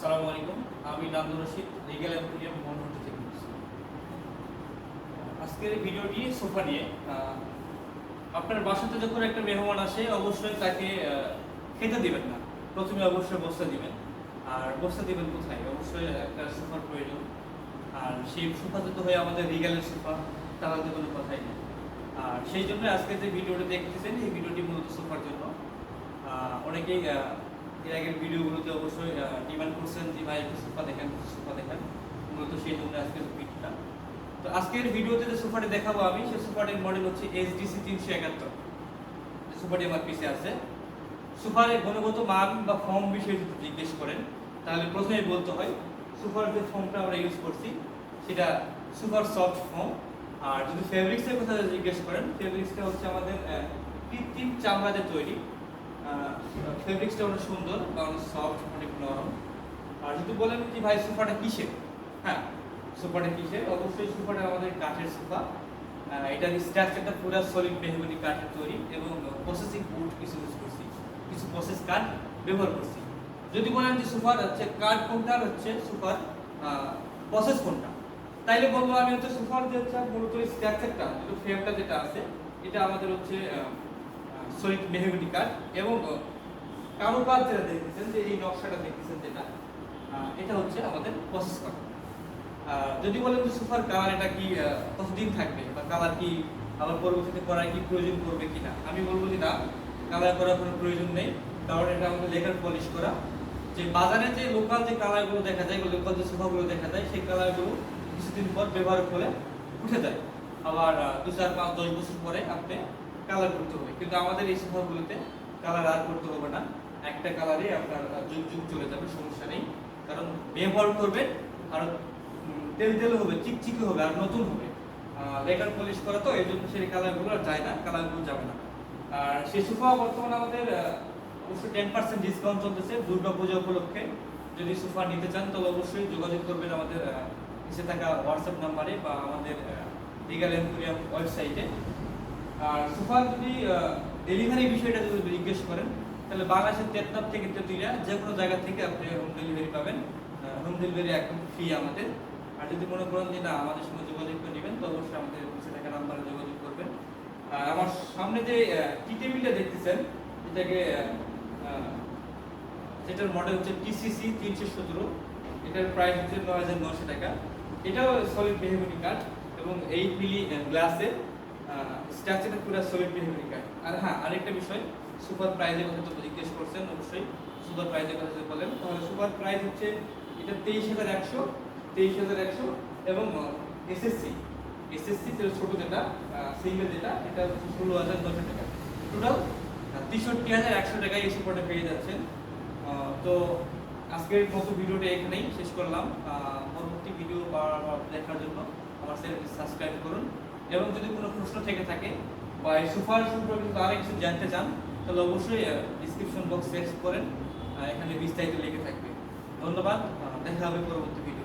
আসসালামু আলাইকুম। আমি নান্দু রশিদ লিগ্যাল এম্পোরিয়াম মোহনহট্ট থেকে। আজকের ভিডিওটি সোফা নিয়ে আপনার বাসাতে যখন একটা মেহমান আসে, অবশ্যই তাকে খেতে দিবেন না। প্রথমে অবশ্যই বসতে দিবেন। আর বসতে দিবেন কোথায়? অবশ্যই একটা সোফার প্রয়োজন। আর সেই সোফা তো হয়ে আমাদের রিগালের সোফা তাহলে কোনো কথাই নেই। আর সেই জন্য আজকে যে ভিডিওটা দেখতেছেন, এই ভিডিওটি মূলত সোফার জন্য। অনেকেই এর আগের ভিডিওগুলোতে অবশ্যই ডিমান্ড করছেন যে ভাই একটু সোফা দেখেন সোফা দেখেন। মূলত সেই জন্য আজকের ভিডিওটা। তো আজকের ভিডিওতে যে সোফাটি দেখাবো আমি, সেই সোফাটির মডেল হচ্ছে এইচডিসি তিনশো একাত্তর। সোফাটি আমার পিছে আছে। সোফার গুণগত মান বা ফর্ম বিষয়ে যদি জিজ্ঞেস করেন, তাহলে প্রথমেই বলতে হয় সুপার যে ফর্মটা আমরা ইউজ করছি, সেটা সুপার সফট ফর্ম আর যদি ফেব্রিক্সের কথা জিজ্ঞেস করেন ফেব্রিক্সটা হচ্ছে আমাদের কৃত্রিম চামড়াতে তৈরি। ফেব্রিক্সটা অনেক সুন্দর অনেক সফট অনেক নরম। আর যদি বলেন যে ভাই, সোফাটা কিসের? হ্যাঁ সোফাটা কিসের? অবশ্যই সোফাটা আমাদের কাঠের সোফা। এটার স্ট্রাকচারটা পুরো সলিড মেহগনি কাঠের তৈরি এবং প্রসেসিং উড কিছু ইউজ করছি। কিছু প্রসেস কাঠ ব্যবহার করছি। যদি বলেন যে সুপার হচ্ছে কাঠ কোনটা হচ্ছে সুপার প্রসেস কোনটা? তাইলে বলব আমি হচ্ছে সুপার যে হচ্ছে মূলত স্ট্রাকচারটা ফ্রেমটা যেটা আছে, এটা আমাদের হচ্ছে সলিড মেহগনি কাঠ এবং কারুকাজ যেটা দেখতেছেন যে এই নকশাটা দেখতেছেন যেটা এটা হচ্ছে আমাদের প্রসেস আহ, যদি বলেন যে সুপার কালার এটা কি কতদিন থাকবে বা কালার কি আবার পরবর্তীতে করার কি প্রয়োজন করবে কিনা? আমি বলব যে না কালার করার কোনো প্রয়োজন নেই কারণ এটা আমাদের লেখার পলিশ করা। যে বাজারে যে লোকাল যে কালারগুলো দেখা যায় লোকাল যে সোফাগুলো দেখা যায় সেই কালারগুলো কিছুদিন পর ব্যবহার করে উঠে যায়। আবার দু চার পাঁচ দশ বছর পরে আপনি কালার করতে হবে। কিন্তু আমাদের এই সোফাগুলোতে কালার আর করতে হবে না। একটা কালারে আপনার যুগ যুগ চলে যাবে সমস্যা নেই। কারণ ব্যবহার করবেন আর তেল তেল হবে চিকচিকে হবে আর নতুন হবে। লেকার পলিশ করা তো এই জন্য সেই কালারগুলো আর যায় না কালারগুলো যাবে না। আর সেই সোফা বর্তমানে আমাদের আহ, অবশ্যই টেন পার্সেন্ট ডিসকাউন্ট চলতেছে দুর্গা পূজা উপলক্ষে। যদি সোফা নিতে চান তাহলে অবশ্যই যোগাযোগ করবেন আমাদের নিচে থাকা হোয়াটসঅ্যাপ নাম্বারে বা আমাদের লিগাল এম্পোরিয়াম ওয়েবসাইটে আর সোফার যদি ডেলিভারি বিষয়টা যদি জিজ্ঞেস করেন, তাহলে বাংলাদেশের টেকনাফ থেকে তেতুলিয়া যে কোনো জায়গা থেকে আপনি হোম ডেলিভারি পাবেন। হোম ডেলিভারি একদম ফ্রি আমাদের। আর যদি মনে করেন যে না, আমাদের সঙ্গে যোগাযোগ করে নেবেন, তো অবশ্যই আমাদের নিচে থাকা নাম্বারে যোগাযোগ করবেন। আর আমার সামনে যে টি টেবিলটা দেখতেছেন, এটাকে যেটার মডেল হচ্ছে টিসিসি তিনশো সতেরো। এটার প্রাইস হচ্ছে নয় হাজার নশো টাকা। এটাও সলিড মেহগনি কাঠ এবং এইট মিলি গ্লাসে স্ট্রাকচারটা পুরো সলিড মেহগনি কাঠ আর হ্যাঁ আরেকটা বিষয় সুপার প্রাইজের কথা তো জিজ্ঞেস করছেন, অবশ্যই সুপার প্রাইজের কথা যদি বলেন, তাহলে সুপার প্রাইস হচ্ছে এটা তেইশ হাজার একশো, তেইশ হাজার একশো এবং এসএসসি এসএসসি ছোট যেটা সিঙ্গেল যেটা, এটা হচ্ছে ষোলো হাজার নশো টাকা। টোটাল তেষট্টি হাজার একশো টাকায় এই সুপারটা পেয়ে যাচ্ছেন। তো আজকের মতো ভিডিওটা এখানেই শেষ করলাম। পরবর্তী ভিডিও দেখার জন্য আমার চ্যানেলটি সাবস্ক্রাইব করুন। এবং যদি কোনো প্রশ্ন থেকে থাকে বা এই সুপার সম্পর্কে যদি আরেক কিছু জানতে চান, তাহলে অবশ্যই ডিসক্রিপশন বক্স শেষ করেন। এখানে বিস্তারিত লেগে থাকবে। ধন্যবাদ দেখা হবে পরবর্তী ভিডিও